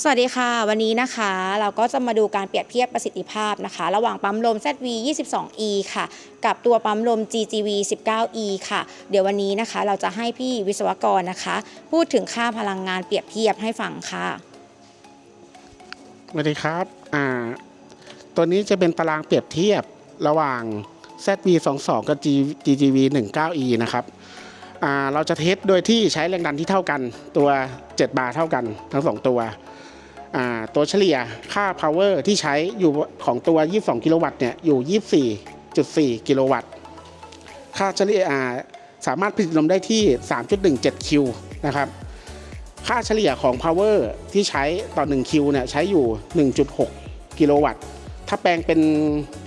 สวัสดีค่ะ วันนี้นะคะเราก็จะมาดูการเปรียบเทียบประสิทธิภาพนะคะ ระหว่างปั๊มลม ZV 22E ค่ะ กับตัวปั๊มลม GGV 19E ค่ะ เดี๋ยววันนี้นะคะ เราจะให้พี่วิศวกรนะคะ พูดถึงค่าพลังงานเปรียบเทียบให้ฟังค่ะสวัสดีครับอ่าตัวนี้จะเป็นตารางเปรียบเทียบระหว่าง ZV 2 2กับ GGV 1 9 E นะครับอ่าเราจะเทสโดยที่ใช้แรงดันที่เท่ากันตัว 7 บาร์เท่ากันทั้ง 2 ตัว ตัวเฉลี่ยค่า power ที่ใช้อยู่ของตัว 22 กิโลวัตต์เนี่ยอยู่ 24.4 กิโลวัตต์ ค่าเฉลี่ยสามารถผลิตลมได้ที่ 3.17 คิวนะครับ ค่าเฉลี่ยของ power ที่ใช้ต่อ 1 คิวเนี่ยใช้อยู่ 1.6 กิโลวัตต์ ถ้าแปลงเป็น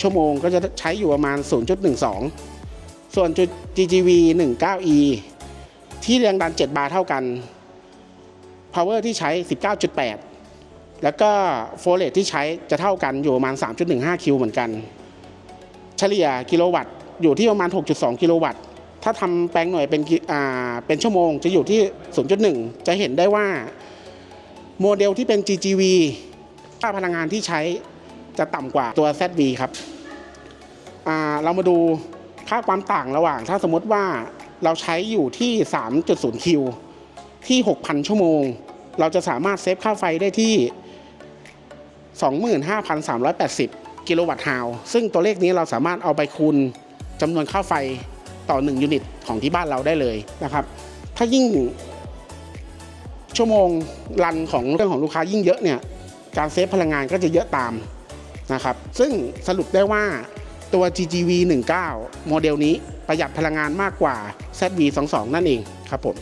ชั่วโมงก็จะใช้อยู่ประมาณ 0.12 ส่วนจุด GGV 19E ที่แรงดัน 7 บาร์เท่ากัน power ที่ใช้ 19.8 แล้วก็โฟเลตที่ใช้จะเท่ากันอยู่ประมาณ 3.15 คิวเหมือนกัน เฉลี่ยกิโลวัตต์อยู่ที่ประมาณ 6.2 กิโลวัตต์ ถ้าทำแปลงหน่วยเป็นเป็นชั่วโมงจะอยู่ที่ 0.1 จะเห็นได้ว่าโมเดลที่เป็น GGV ค่าพลังงานที่ใช้จะต่ำกว่าตัว ZV ครับ เรามาดูค่าความต่างระหว่าง ถ้าสมมติว่าเราใช้อยู่ที่ 3.0 คิว ที่ 6,000 ชั่วโมง เราจะสามารถเซฟค่าไฟได้ที่ 25,380 กิโลวัตต์ฮาวซึ่งตัวเลขนี้เราสามารถเอาไปคูณจำนวนค่าไฟต่อ 1 ยูนิตของที่บ้านเราได้เลยนะครับ ถ้ายิ่งชั่วโมงรันของเรื่องของลูกค้ายิ่งเยอะเนี่ยการเซฟพลังงานก็จะเยอะตามนะครับซึ่งสรุปได้ว่าตัว GGV 19โมเดลนี้ประหยัดพลังงานมากกว่า ZV 22 นั่นเองครับผม